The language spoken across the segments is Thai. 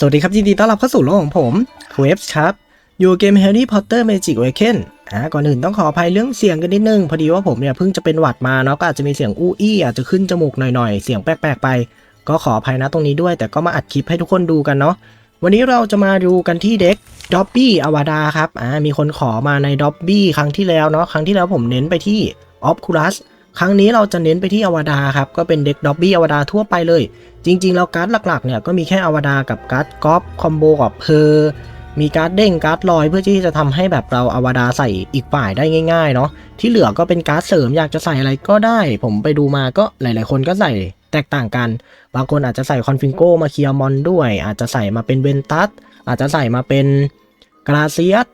สวัสดีครับยินดีต้อนรับเข้าสู่โลกของผมเวฟครับ อยู่เกม Harry Potter Magic Awaken อ่าก่อนอื่นต้องขออภัยเรื่องเสียงกันนิดนึง พอดีว่าผมเนี่ยเพิ่งจะเป็นหวัดมาเนาะก็อาจจะมีเสียงอู้อี้อาจจะขึ้นจมูกหน่อยๆ เสียงแปลกๆไป ก็ขออภัยนะตรงนี้ด้วย แต่ก็มาอัดคลิปให้ทุกคนดูกันเนาะวันนี้เราจะมาดูกันที่เด็กด็อบบี้อวาดาครับอ่ามีคนขอมาในด็อบบี้ครั้งที่แล้วเนาะครั้งที่แล้วผมเน้นไปที่ออฟคูลัส ครั้งนี้เราจะเน้นไปที่อวดาครับก็เป็นเด็กด็อบบี้อวดาทั่วไปเลย จริง ๆ แล้วการ์ดหลักๆเนี่ยก็มีแค่อวดากับการ์ดกอล์ฟคอมโบกับเพอร์มีการ์ดเด้งการ์ดลอยเพื่อที่จะทำให้แบบเราอวดาใส่อีกฝ่ายได้ง่ายๆเนาะที่เหลือก็เป็นการ์ดเสริมอยากจะใส่อะไรก็ได้ ผมไปดูมาก็หลาย ๆ คนก็ใส่แตกต่างกัน บางคนอาจจะใส่คอนฟิงโกมาเคลียร์มอนด้วย อาจจะใส่มาเป็นเวนตัสอาจจะใส่มาเป็นกราเซียส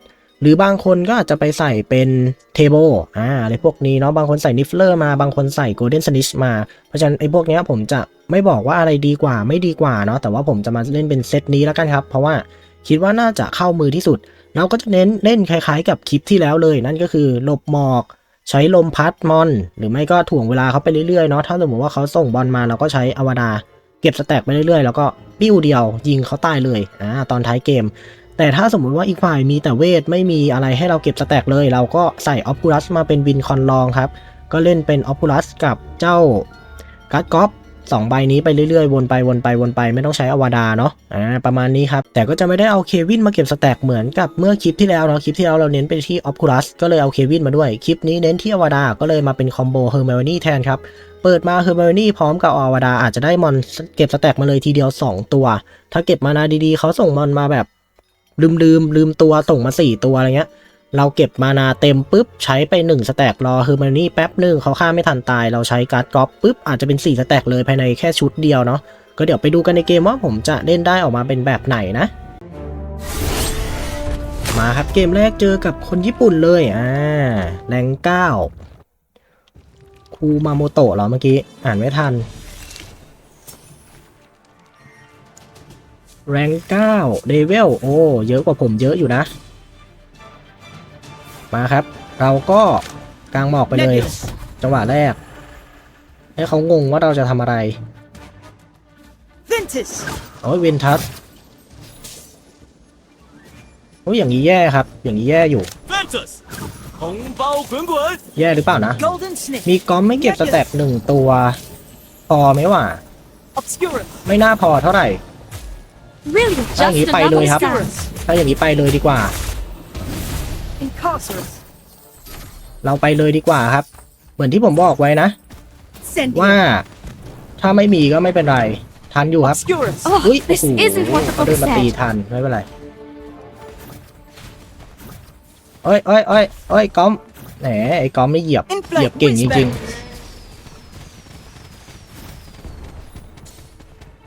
รือบางคนก็อาจจะไปใส่เป็นเทเบิลอ่าอะไรพวกนี้เนาะบางคนใส่นิฟเลอร์มาบางคนใส่โกลเด้นสนิชมา เพราะฉะนั้นไอ้พวกเนี้ยผมจะไม่บอกว่าอะไรดีกว่าไม่ดีกว่าเนาะแต่ว่าผมจะมาเล่นเป็นเซตนี้แล้วกันครับ เพราะว่าคิดว่าน่าจะเข้ามือที่สุด เราก็จะเน้นเล่นคล้ายๆ กับคลิปที่แล้วเลย นั่นก็คือหลบหมอก ใช้ลมพัดมอน หรือไม่ก็ถ่วงเวลาเขาไปเรื่อยๆเนาะถ้าสมมติว่าเขาส่งบอลมาเราก็ใช้อวดาเก็บสแต็กไปเรื่อยๆ แล้วก็ปิ้วเดียวยิงเขาตายเลยอ่าตอนท้ายเกม แต่ถ้าสมมุติว่าอีกฝ่ายมีแต่เวทไม่มีอะไรให้เราเก็บสแต็กเลย เราก็ใส่ออฟคูลัสมาเป็นวินคอนลองครับ ก็เล่นเป็นออฟคูลัสกับเจ้าการ์ดกอฟสองใบนี้ไปเรื่อยๆ วนไปวนไปวนไปไม่ต้องใช้อวดาเนาะอ่าประมาณนี้ครับ แต่ก็จะไม่ได้เอาเควินมาเก็บสแต็กเหมือนกับเมื่อคลิปที่แล้วเนาะคลิปที่แล้วเราเน้นไปที่ออฟคูลัสก็เลยเอาเควินมาด้วย คลิปนี้เน้นที่อวดาก็เลยมาเป็นคอมโบเฮอร์เมลนี่แทนครับ เปิดมาเฮอร์เมลนี่พร้อมกับอวดาอาจจะได้มอนเก็บสแต็กมาเลยทีเดียว 2 ตัว ถ้าเก็บมานาดีๆเขาส่งมอนมาแบบ ลืมลืมลืมตัวส่งมา4ตัวอะไรเงี้ย เราเก็บมานาเต็มปุ๊บใช้ไป1สแต็กรอเฮอมลนี่แป๊บหนึ่งเขาฆ่าไม่ทันตาย เราใช้การ์ดกรอล์ฟปุ๊บอาจจะเป็น4สแต็กเลยภายในแค่ชุดเดียวเนาะก็เดี๋ยวไปดูกันในเกมว่าผมจะเล่นได้ออกมาเป็นแบบไหนนะมาครับเกมแรกเจอกับคนญี่ปุ่นเลยอ่าแรงเก้าคูมาโมโตะเหรอเมื่อกี้ อ่านไม่ทัน แรงเก้าเดเวลโอ้เยอะกว่าผมเยอะอยู่นะ มาครับ เราก็กลางหมอกไปเลย จังหวะแรก ให้เขางงว่าเราจะทำอะไรโอ้ยวินทัสโอ้ยอย่างนี้แย่ครับ อย่างนี้แย่อยู่ แย่หรือเปล่านะ มีกอมไม่เก็บสแต็ปหนึ่งตัว พอไหมวะไม่น่าพอเท่าไหร่ Really, Ah, just nghĩ bay another lười hả? scam. Obscurus! ถ้าอย่างนี้ไปเลยดีกว่า Incarcerus! เราไปเลยดีกว่าครับ เหมือนที่ผมบอกไว้นะ Sendia! ว่า ถ้าไม่มีก็ไม่เป็นไร ทันอยู่ครับ Obscurus! อุ้ย Oh, this โอ้โห isn't what the เขา book เดินมาตี said. ทัน ไม่เป็นไรเอ้ยเอ้ยเอ้ยเอ้ยก้อมแหมไอ้ก้อมไม่เหยียบ In เหยียบ flight! เก่งจริง Whizbang! ๆ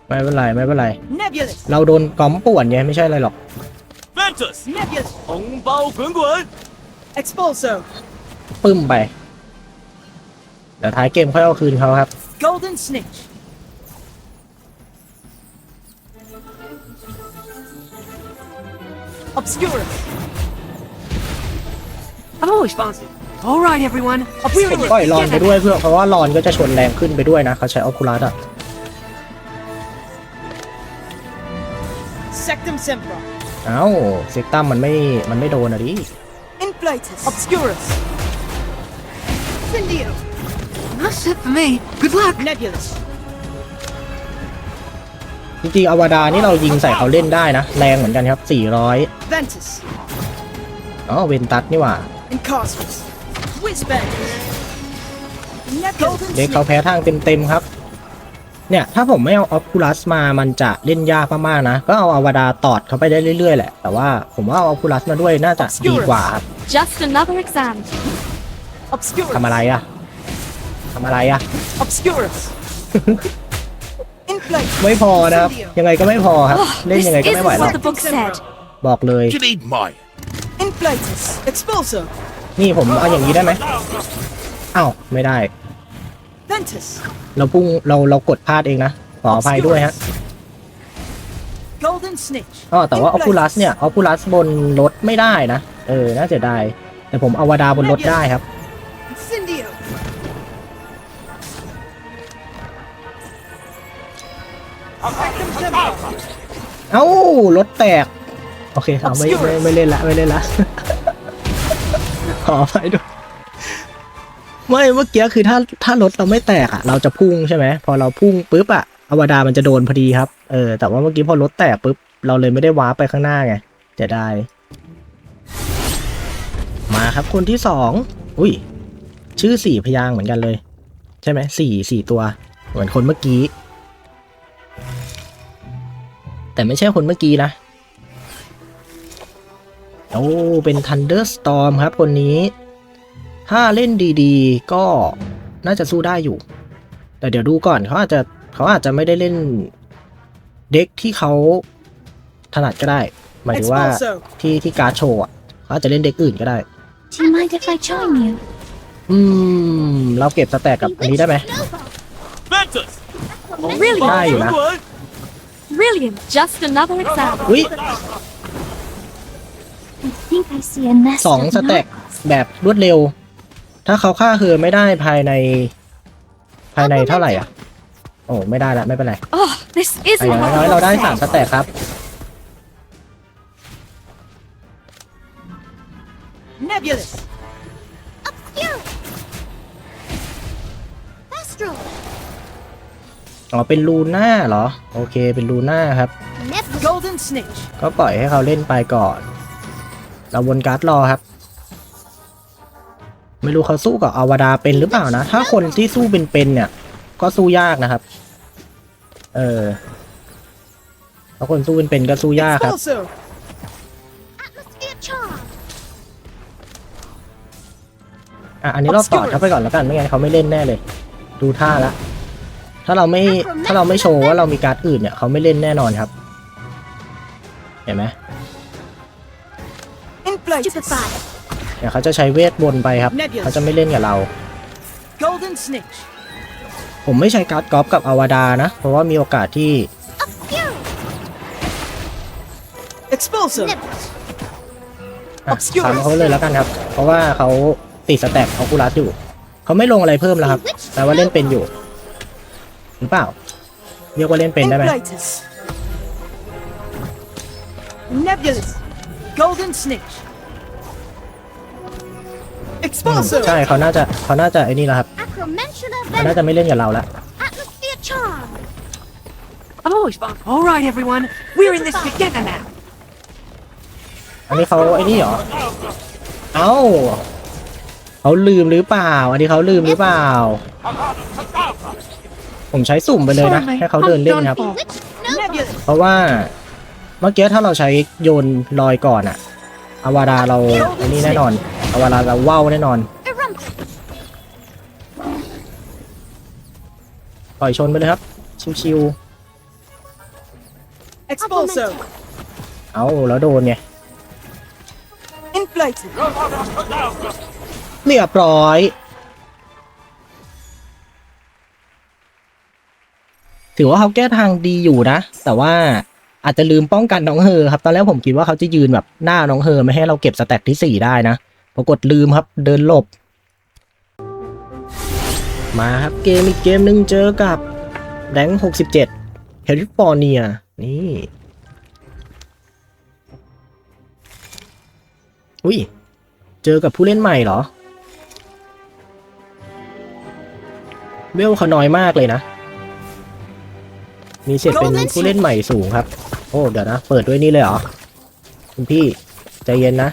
ไม่เป็นไรไม่เป็นไร Nebulous! เราโดนก้อมป่วนไงไม่ใช่อะไรหรอก Ventus， Nebulous! 红包滚滚， Expulso! ปึ้มไป เดี๋ยวท้ายเกมค่อยเอาคืนเขาครับ Golden Snitch! Obscurus! Oh, responsive. All right, everyone. ผม Obscurus! ปล่อยรอนไปด้วยเพื่อเพราะว่ารอนก็จะชนแรงขึ้นไปด้วยนะเขาใช้ออคูลัสอะ Sempra! เอ้าเซกตัมมันไม่ มันไม่โดนอะดิ Inflatus! Obscurus! Cindio! That's it for me. Good luck. Nebulous! จริงๆอวดานี่เรายิงใส่เขาเล่นได้นะ แรงเหมือนกันครับ 400 Ventus! อ๋อเวนตัสนี่หว่า Incarcerus! Whizbang! Golden เด็กเขา Snake! แพ้ทางเต็มๆครับ เนี่ย ถ้าผมไม่เอาออคูลัสมามันจะเล่นยากมากๆนะ ก็เอาอวดาตอดเขาไปได้เรื่อยๆ แหละ แต่ว่าผมว่าเอาออคูลัสมาด้วยน่าจะดีกว่าครับ Just another exam. Obscurus! ทำอะไรอะทำอะไรอะ Obscurus! Inflate! ไม่พอนะครับ ยังไงก็ไม่พอครับ Oh, เล่น this ยังไงก็ไม่ isn't ไหวหรอก what the book said. บอกเลย you need mine。Inflatus! Expulso! นี่ผมเอาอย่างนี้ได้ไหมอ้าวไม่ได้ Ventus! เราพุ่งเราเรากดพลาดเองนะขออภัยด้วยฮะ Golden Snitch! อ๋อแต่ว่าออคูลัสเนี่ยออคูลัสบนรถไม่ได้นะ เออ น่าเสียดายแต่ผมเอาวดาบนรถได้ครับ Incendio! Sectum Sempra! เอ้ารถแตก โอเคเอาไม่ไม่ไม่เล่นละไม่เล่นละ ขอไปด้วย ไม่เมื่อกี้คือถ้าถ้ารถเราไม่แตกอะ เราจะพุ่งใช่ไหมพอเราพุ่งปุ๊บอะอวดารมันจะโดนพอดีครับเออแต่ว่าเมื่อกี้พอรถแตกปุ๊บเราเลยไม่ได้ว้าไปข้างหน้าไงจะได้ มาครับคนที่สองอุ้ย ชื่อสี่พยางค์เหมือนกันเลย ใช่ไหมสี่สี่ตัว เหมือนคนเมื่อกี้ แต่ไม่ใช่คนเมื่อกี้นะโอ้เป็น Thunderstorm ครับคนนี้ ถ้าเล่นดีๆ ก็น่าจะสู้ได้อยู่ แต่เดี๋ยวดูก่อนเขาอาจจะเขาอาจจะไม่ได้เล่นเด็กที่เขาถนัดก็ได้ หมายถึงว่าที่ที่การโชว์เขาอาจจะเล่นเด็กอื่นก็ได้ Do you mind if I join อืม เราเก็บสแต็กกับอันนี้ได้ไหม Really? ได้อยู่นะ Brilliant! Just another example. สองสแต็กแบบรวดเร็ว ถ้าเขาฆ่าเฮอไม่ได้ภายใน ภายในเท่าไหร่อะ โอ้ไม่ได้ละไม่เป็นไร Oh, this แต่ isn't อย่าง what น้อย I เราได้ said. สามสแต็กครับ Nebulous. Obscure. Astral. อ๋อเป็นลูน่าเหรอ โอเคเป็นลูน่าครับ Nebula. Golden snitch. ก็ปล่อยให้เขาเล่นไปก่อน เราวนการ์ดรอครับ ไม่รู้เขาสู้กับอวดาเป็นหรือเปล่านะ ถ้าคนที่สู้เป็นๆเนี่ย ก็สู้ยากนะครับ เออถ้าคนสู้เป็นๆก็สู้ยากครับ อะอันนี้เราต่อเขาไปก่อนแล้วกันไม่งั้นเขาไม่เล่นแน่เลย ดูท่าละ ถ้าเราไม่ถ้าเราไม่โชว์ว่าเรามีการ์ดอื่นเนี่ยเขาไม่เล่นแน่นอนครับ เห็นไหม In place. เดี๋ยวเขาจะใช้เวทบนไปครับ เขาจะไม่เล่นกับเรา Golden snitch. ผมไม่ใช้การ์ดกอล์ฟกับอวดารนะ เพราะว่ามีโอกาสที่ Obscure. Expulso. Nebula. อะ Obscure ซ้ำเขาเลยแล้วกันครับ เพราะว่าเขาติดสแต็กเขาคูลัสอยู่ เขาไม่ลงอะไรเพิ่มแล้วครับแปลว่าเล่นเป็นอยู่ หรือเปล่า เรียกว่าเล่นเป็นได้ไหม Inflatus. Nebulous. Golden snitch. อืม Expulso. ใช่เขาน่าจะเขาน่าจะไอ้นี่แล้วครับ Acromantula เขาน่า venom. จะไม่เล่นกับเราแล้ว Atmosphere charm. Oh, it's fun. All right, everyone. We're in this together now. อันนี้เขาไอ้นี่เหรอ เอ้าเขาลืมหรือเปล่า อันนี้เขาลืมหรือเปล่า ผมใช้สุ่มไปเลยนะ Sorry, ให้เขาเดินเล่นครับ I'm done Bewitched Nova. Nebulous. เพราะว่าเมื่อกี้ถ้าเราใช้โยนลอยก่อนอะอวาดาเราไอ้นี่แน่นอน อวาดาเราว่าวแน่นอน Erumpa. ปล่อยชนไปเลยครับ ชิว Expulso. Augmented. ๆเอาแล้วโดนไง Inflated. เรียบร้อย ถือว่าเขาแก้ทางดีอยู่นะ แต่ว่าอาจจะลืมป้องกันน้องเฮอครับ ตอนแรกผมคิดว่าเขาจะยืนแบบหน้าน้องเฮอไม่ให้เราเก็บสแต็กที่สี่ได้นะ ปรากฏลืมครับเดินหลบ มาครับเกมอีกเกมหนึ่งเจอกับแรงหกสิบเจ็ดแคลิฟอร์เนีย นี่ อุ้ย เจอกับผู้เล่นใหม่เหรอ เวลเขาน้อยมากเลยนะ มีเสียเป็นผู้เล่นใหม่สูงครับ โอ้ เดี๋ยวนะ เปิดด้วยนี่เลยเหรอ คุณพี่ ใจเย็นนะ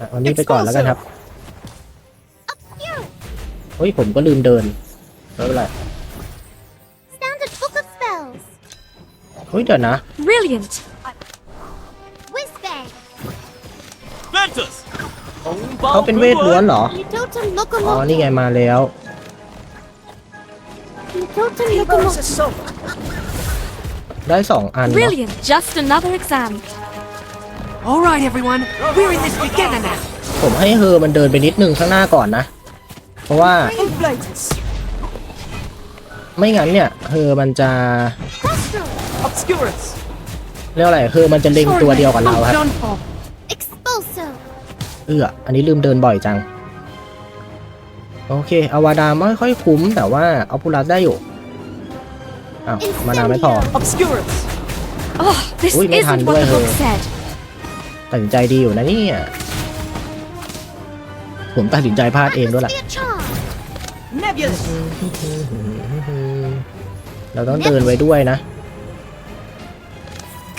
อะเอานี้ไปก่อนแล้วกันครับเฮ้ยผมก็ลืมเดินไม่เป็นไร Standard book of spells. เฮ้ยเดี๋ยวนะ Brilliant. Whiz bang. Ventus เขาเป็นเวทล้วนเหรอ You totem อ๋อ locomotive. นี่ไงมาแล้ว You totem locomotive. ได้สองอันเนอะ Brilliant. Just another exam. All right, everyone. We're in this together now. ผมให้เฮอมันเดินไปนิดนึงข้างหน้าก่อนนะ เพราะว่า Inflatus. ไม่งั้นเนี่ยเฮอมันจะ Astral. Obscurus. เรียกว่าอะไรเฮอมันจะเล็งตัวเดียวกับเราครับ I'm done for. Expulso. เอื้ออันนี้ลืมเดินบ่อยจัง โอเคอวาดาไม่ค่อยคุ้ม แต่ว่าเอาพูลัสได้อยู่อ้าวมานาวไม่พอ Incendio. Obscurus. Oh, this Ui, may isn't hand what the ด้วย book เหรอ said. ตัดสินใจดีอยู่นะเนี่ยผมตัดสินใจพลาดเองด้วย Must ล่ะ be a charm. Nebulous. เราต้องเดินไว้ด้วยนะ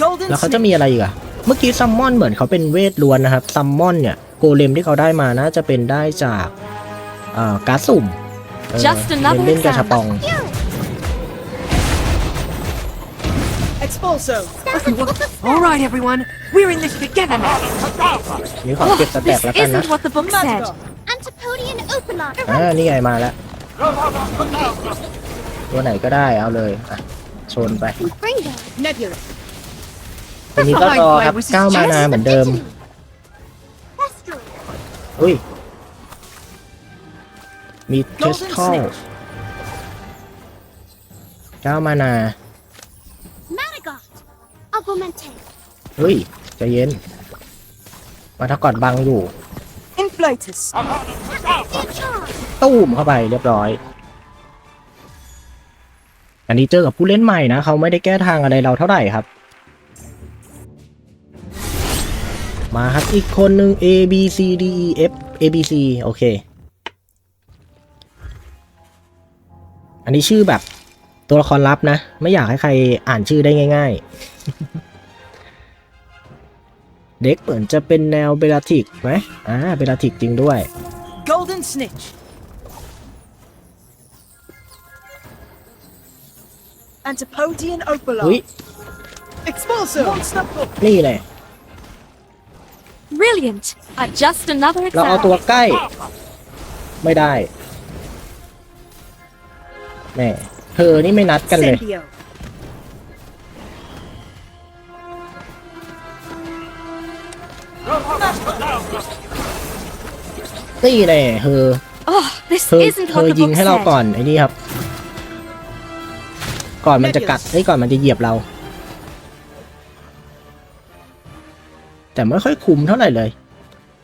Golden แล้วเขาจะ snake. มีอะไรอีกอะเมื่อกี้ซัมมอนเหมือนเขาเป็นเวทล้วนนะครับ ซัมมอนเนี่ย โกเลมที่เขาได้มาน่าจะเป็นได้จากอ่าการ์ดสุ่มเออ Just another เล่นๆกับชาปอง Fury. Expulso. Standard Book of Spells. All right, everyone. We're in this together now. นี่ขอ Oh, เก็บสแต็ก this แล้วกันนะ isn't what the book said. Madagascar. Antipodian Opalon. อ่านี่ไงมาแล้วตัวไหนก็ได้เอาเลยอะชนไป Ringo. Nebulous. ทีนี้ก็รอครับเก้ามานาเหมือนเดิม Thestral. อุ้ย มีเทส Golden ทอล snake. เก้ามานา Madagot. Augmente. เฮ้ยใจะเย็น มาถ้าก่อนบังอยู่ Inflatus. Must be a charm. ตู้มเข้าไปเรียบร้อย อันนี้เจอกับผู้เล่นใหม่นะ เขาไม่ได้แก้ทางอะไรเราเท่าไหร่ครับ มาครับอีกคนหนึ่ง A B C D E F A B C โอเค อันนี้ชื่อแบบ ตัวละครลับนะ ไม่อยากให้ใครอ่านชื่อได้ง่าย ๆ เด็กเหมือนจะเป็นแนวเบลาติกไหมอ่าเบลาติกจริงด้วย Golden snitch. Antipodian อุ้ย Opalon. Expulso. Monster book. นี่เลย Brilliant. Uh, just another เราเอาตัว example. ใกล้ ไม่ได้แหม่ เธอนี่ไม่นัดกันเลย Incendio. นี่แน่เธอ Oh, this เธอ isn't เธ what อ the ยิง book ให้เรา said. ก่อนไอ้นี่ครับ ก่อนมันจะกัดเอ้ยก่อนมันจะเหยียบเรา แต่ไม่ค่อยคุมเท่าไหร่เลย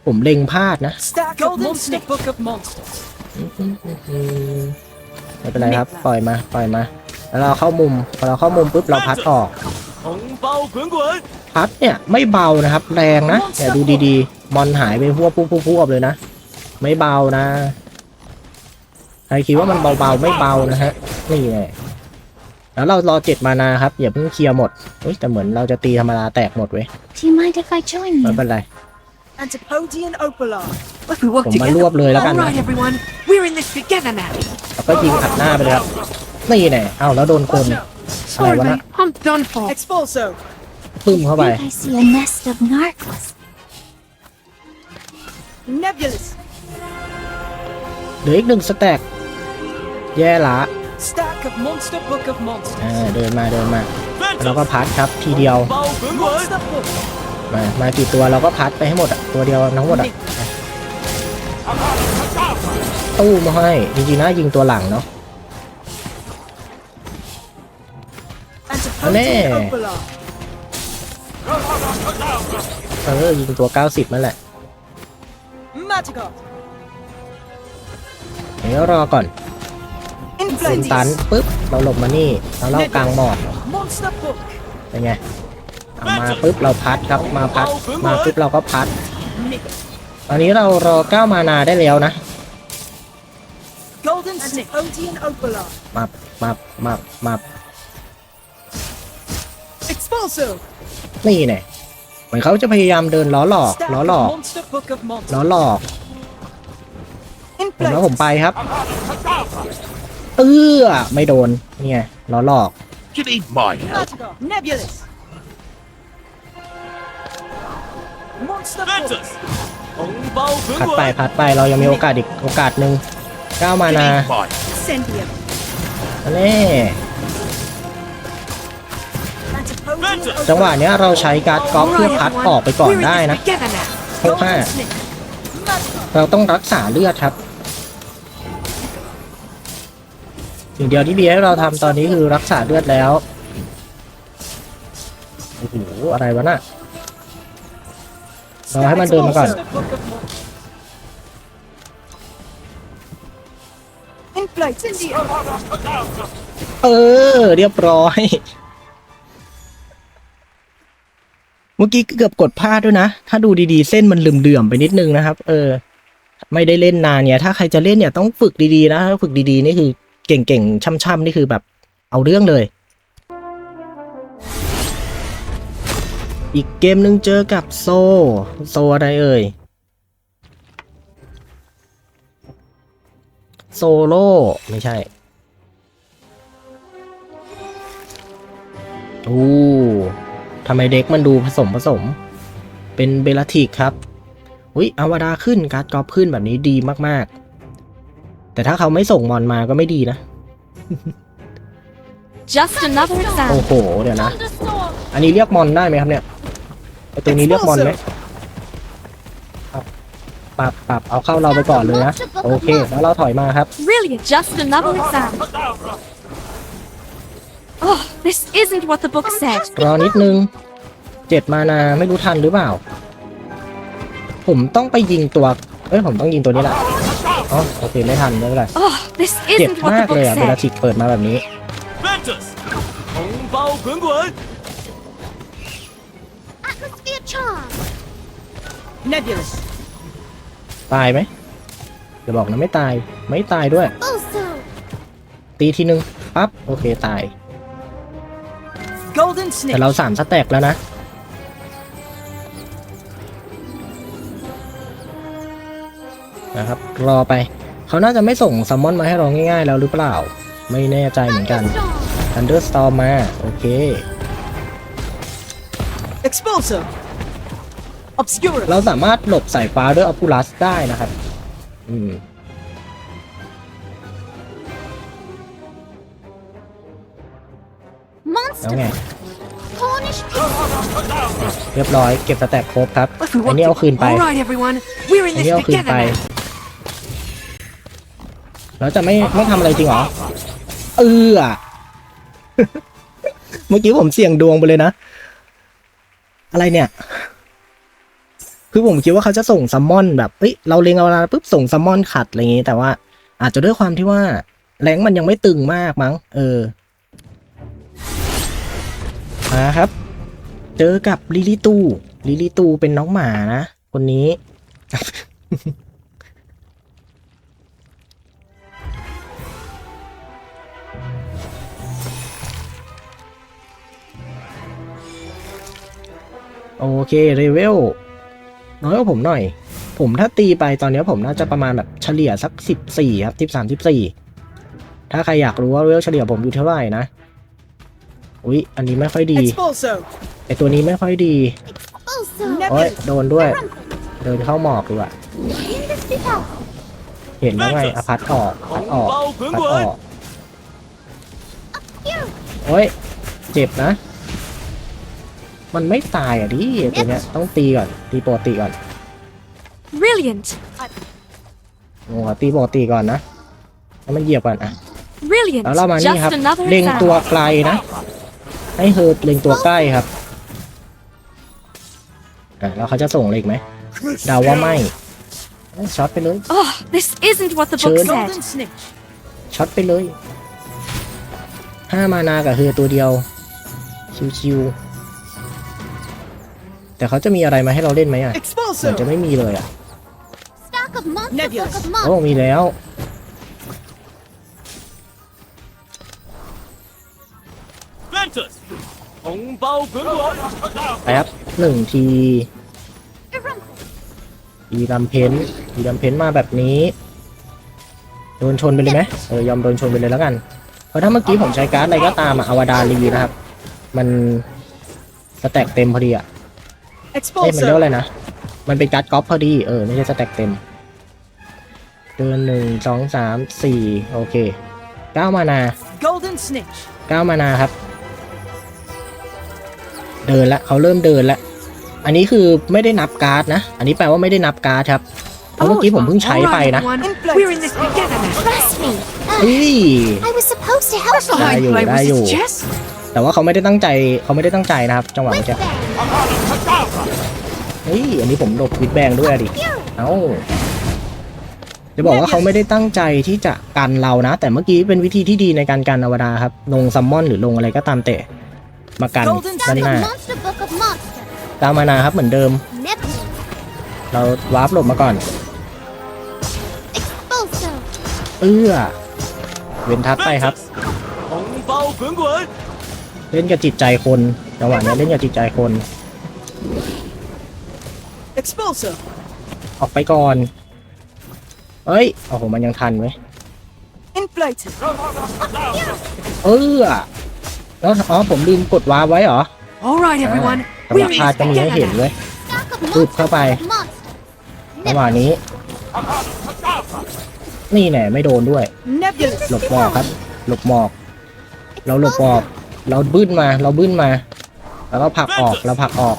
ผมเล็งพลาดนะ Stack Golden snake. Book of monsters. ไม่เป็นไรครับ ปล่อยมา ปล่อยมา แล้วเราเข้ามุม พอเราเข้ามุมปุ๊บเราพัดออก พัดเนี่ยไม่เบานะครับ แรงนะอย่ายวดูดีๆ บอลหายไปพวบพวบพวเลยนะ ไม่เบานะ ใครคิดว่ามันเบาๆไม่เบานะฮะ นี่ไงแล้วเรารอเจ็ดมานาครับอย่าเพิ่งเคลียร์หมดเฮ้ยแต่เหมือนเราจะตีธรรมดาแตกหมดเว้ย Do you mind if I ไม่เป็นไร And to Podian Opalar. If we work ผมมารวบ together, เลยแล้วกัน all นะ right, everyone, we're in this together now. แล้วก็ยิงอัดหน้าไปเลยครับนี่แน่เอ้าแล้วโดนคน Sorry, mate, I'm done for. Expulso! ปึ้มเข้าไป I see a nest of narcs. Nebulous! เหลืออีกหนึ่งสแต็กแย่ละ Stack of monster book of monsters. อ่าเดินมาเดินมา แล้วก็พัดครับทีเดียว Bow Monster book. มามากี่ตัวเราก็พัดไปให้หมดอะตัวเดียวทั้งหมดอะ ตู้มาให้ จริงๆนะยิงตัวหลังเนาะ Antipodian Nè. Opalon. เออยิงตัว 90นั่นแหละ Madagot. เดี๋ยวรอก่อนเป็นตัน Inflatus. ปุ๊บ เราหลบมานี่แล้วเรากลางหมอก Monster Book. เป็นไงเอามาปุ๊บเราพัดครับมาพัด มาปุ๊บเราก็พัด Nick. ตอนนี้เรารอ9มานาได้แล้วนะ Classic Odie and Opala. มับมับมับมับ Expulso. นี่แน่เหมือนเขาจะพยายามเดินล้อหลอกล้อหลอกล้อหลอก In ผมแล้วผมไปครับ เอื้อไม่โดน เนี่ยล้อหลอกคิดดีบ่อยนะพัดไปพัดไปเรายังมีโอกาสอีกโอกาสหนึ่ง ก้าวมา You นา need my Incendio. แน่ Antipodian Ventus. จังหวะเนี้ยเราใช้การ์ดกอล์ฟ All เพื่อ right, พัดออก everyone. ไปก่อน We're in ได้ this นะ together now. หกห้า Golden snake. Madagot. เราต้องรักษาเลือดครับ สิ่งเดียวที่เบียร์ให้เราทำตอนนี้คือรักษาเลือดแล้ว โอ้โห อะไรวะน่ะรอให้มันเดินมาก่อน Monster Book of Monsters. Inflatus. เออ เรียบร้อย เมื่อกี้เกือบกดพลาดด้วยนะ ถ้าดูดีๆ เส้นมันลืมเดื่อมๆไปนิดนึงนะครับ เออ ไม่ได้เล่นนานเนี่ย ถ้าใครจะเล่นเนี่ยต้องฝึกดีๆนะฝึกดีๆนี่คือเก่งๆช่ำๆนี่คือแบบ เอาเรื่องเลย อีกเกมหนึ่งเจอกับโซ โซอะไรเอ่ย โซโล่ไม่ใช่อู้ทำไมเด็กมันดูผสมผสม เป็นเบลาทิกครับ อุ้ยอวดาขึ้นการ์ดกอล์ฟขึ้นแบบนี้ดีมากๆ แต่ถ้าเขาไม่ส่งมอนมาก็ไม่ดีนะ Just another โอ้ exam. โห เดี๋ยวนะ Thunderstorm. อันนี้เรียกมอนได้ไหมครับเนี่ยไอตัวนี้เรียกมอนไหมปรับ ปรับปรับเอาเข้าเราไปก่อนเลยนะ โอเค แล้วเราถอยมาครับ Brilliant. Just another exam. Oh, this isn't what the book said. รอนิดนึง เจ็ดมานาไม่รู้ทันหรือเปล่า ผมต้องไปยิงตัว เอ้ย ผมต้องยิงตัวนี้แหละอ๋อโอเค ไม่ทันไม่เป็นไร Oh, this เจ็บ isn't what มา the กเลย book อ่ะเวลา said. จิกเปิดมาแบบนี้ Ventus 红包滚滚 Atmosphere charm. Nebulous. ตายไหมจะบอกนะไม่ตาย ไม่ตายด้วย Also. ตีทีนึงปั๊บโอเคตาย Golden แต่ snitch. เราสามสแต็กแล้วนะ นะครับ รอไป เขาน่าจะไม่ส่งซัมมอนมาให้เราง่าย ๆ แล้วหรือเปล่า ไม่แน่ใจเหมือนกัน Thunderstorm. Thunderstorm มา โอเค Expulso. Obscura. เราสามารถหลบสายฟ้าด้วยอ p ปูลัสได้นะครับ อืมแล้วไง Monster. Cornish pig. เรียบร้อยเก็บสแต็กครบครับ If we อัน want นี้เอาคืน to... ไป All right, everyone. We're in อัน this นี้เอาคืน together ไป now. แล้วจะไม่ไม่ทำอะไรจริงเหรอ เอออะเมื่อกี้ผมเสี่ยงดวงไปเลยนะ อะไรเนี่ย คือผมคิดว่าเขาจะส่งซัมมอนแบบเอ้ยเราเลงเอาเวลาปุ๊บส่งซัมมอนขัดอะไรอย่างงี้ แต่ว่าอาจจะด้วยความที่ว่าแรงมันยังไม่ตึงมากมั้ง เออมาครับ เจอกับลิลิตูลิลิตูเป็นน้องหมานะ คนนี้ โอเค เรเวล น้อยกว่าผมหน่อย ผมถ้าตีไปตอนนี้ผมน่าจะประมาณแบบเฉลี่ยสักสิบสี่ครับสิบสามสิบสี่ถ้าใครอยากรู้ว่าเวลเฉลี่ยผมอยู่เท่าไหร่นะ อุ๊ย อันนี้ไม่ค่อยดีไอตัวนี้ไม่ค่อยดีโอ้ยโดนด้วย เดินเข้าหมอกดีว่าเห็นแล้วไงอพัดออกพัดออกพัดออกโอ้ย เจ็บนะ มันไม่ตายอะดิไอ้ตัวเนี้ยต้องตีก่อนตีปกติก่อน Brilliant. โอ้โหตีปกติก่อนนะแล้วมันเหยียบก่อนอะ Brilliant. แล้วเรามานี่ครับ Just another เล็งตัว exam. ไกลนะ ให้เฮิร์ตเล็งตัวใกล้ครับอะแล้วเขาจะส่งอะไรอีกไหมเดาว่าไม่ช็อตไปเลย Oh, this isn't what the book Schön. said. Golden snitch. ช็อตไปเลยห้ามานากับเฮอตัวเดียวชิวๆ แต่เขาจะมีอะไรมาให้เราเล่นไหมอะเหมือนจะไม่มีเลยอะ โอ้ มีแล้วแอปหนึ่งทีดีดัมเพนดีดัมเพนมาแบบนี้ โดนชนไปเลยไหมเออยอมโดนชนไปเลยแล้วกัน เพราะถ้าเมื่อกี้ผมใช้การ์ดอะไรก็ตามอะอวดาลีนะครับ มันสแต็กเต็มพอดีอะ เอ้ยมันเรียกว่า Expulso. อะไรนะ มันเป็นการ์ดก๊อปพอดี เออ ไม่ใช่สแต็กเต็ม เดินหนึ่งสองสามสี่โอเคเก้ามานา Golden snitch. เก้ามานาครับ เดินละเขาเริ่มเดินละอันนี้คือไม่ได้นับการ์ดนะ อันนี้แปลว่าไม่ได้นับการ์ดครับเพราะเมื่อกี้ผมเพิ่งใช้ All ไป right, นะ everyone. We're in this together now. Trust me. เฮ้ย I was supposed to help First you. Dai line dụ, play dai was dụ. his chess. แต่ว่าเขาไม่ได้ตั้งใจเขาไม่ได้ตั้งใจนะครับ จังหวะ With เมื่อกี้ them. เฮ้ย อันนี้ผมหลบวิดแบงด้วยดิ เอ้า จะบอกว่าเขาไม่ได้ตั้งใจที่จะกันเรานะ แต่เมื่อกี้เป็นวิธีที่ดีในการกันอวดาครับ ลงซัมมอนหรือลงอะไรก็ตามเตะ มากันด้านหน้าตามมานาครับเหมือนเดิม เราวาร์ปหลบมาก่อน เอื้อ เว้นทัดไปครับ เล่นกับจิตใจคนจังหวะนี้เล่นกับจิตใจคน Expulso. ออกไปก่อน เอ้ย โอ้โห มันยังทันไหม Inflated. เออ แล้ว อ๋อ ผมลืมกดวาร์ปไว้เหรอ All right, everyone. สำห We're รับ in พา this จะมีให้ together เห็น now. เว้ย Stock of Good, Monster Book bye-bye. of Monsters. จังหวะนี้ นี่แน่ไม่โดนด้วย Nebulous. หลบหมอกครับ หลบหมอก เราหลบหมอก เราบึ้นมา เราบึ้นมา แล้วก็ผลักออก เราผลักออก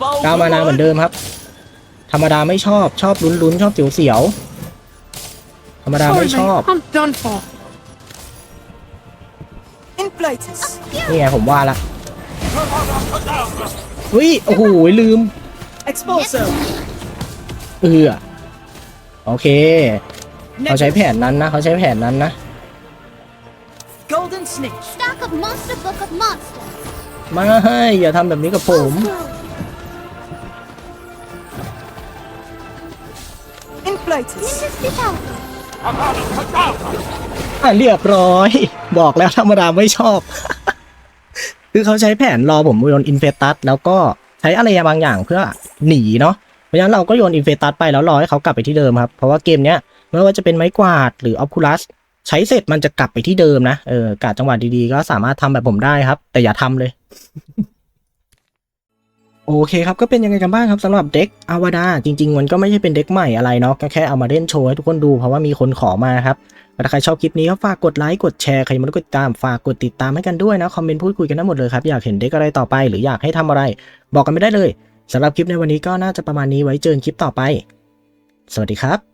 红包กาวมานาเหมือนเดิมครับ ธรรมดาไม่ชอบชอบลุ้นๆชอบเสียวๆธรรมดาไม่ชอบ นี่ไงผมว่าละเฮ้ยโอ้โหลืมเออโอเค เขาใช้แผนนั้นนะ เขาใช้แผนนั้นนะ มาให้อย่าทำแบบนี้กับผม Inflated. Nimbus 2000. อะเรียบร้อย บอกแล้วธรรมดาไม่ชอบ คือเขาใช้แผนรอผมโยนอินเฟตัสแล้วก็ใช้อะไรบางอย่างเพื่อหนีเนาะเพราะฉะนั้นเราก็โยนอินเฟตัสไปแล้วรอให้เขากลับไปที่เดิมครับ เพราะว่าเกมเนี้ยไม่ว่าจะเป็นไม้กวาดหรือออคูลัสใช้เสร็จมันจะกลับไปที่เดิมนะเออกาดจังหวะดีๆก็สามารถทำแบบผมได้ครับ แต่อย่าทำเลย โอเคครับก็เป็นยังไงกันบ้างครับสำหรับเด็กอวดาจริง ๆ มันก็ไม่ใช่เป็นเด็กใหม่อะไรเนาะก็แค่เอามาเล่นโชว์ให้ทุกคนดูเพราะว่ามีคนขอมาครับถ้าใครชอบคลิปนี้ก็ฝากกดไลค์กดแชร์ใครยังไม่ได้กดติดตามฝากกดติดตามให้กันด้วยนะคอมเมนต์พูดคุยกันได้หมดเลยครับอยากเห็นเด็กอะไรต่อไป หรืออยากให้ทำอะไร บอกกันไม่ได้เลยสำหรับคลิปในวันนี้ก็น่าจะประมาณนี้ไว้เจอกันคลิปต่อไป สวัสดีครับ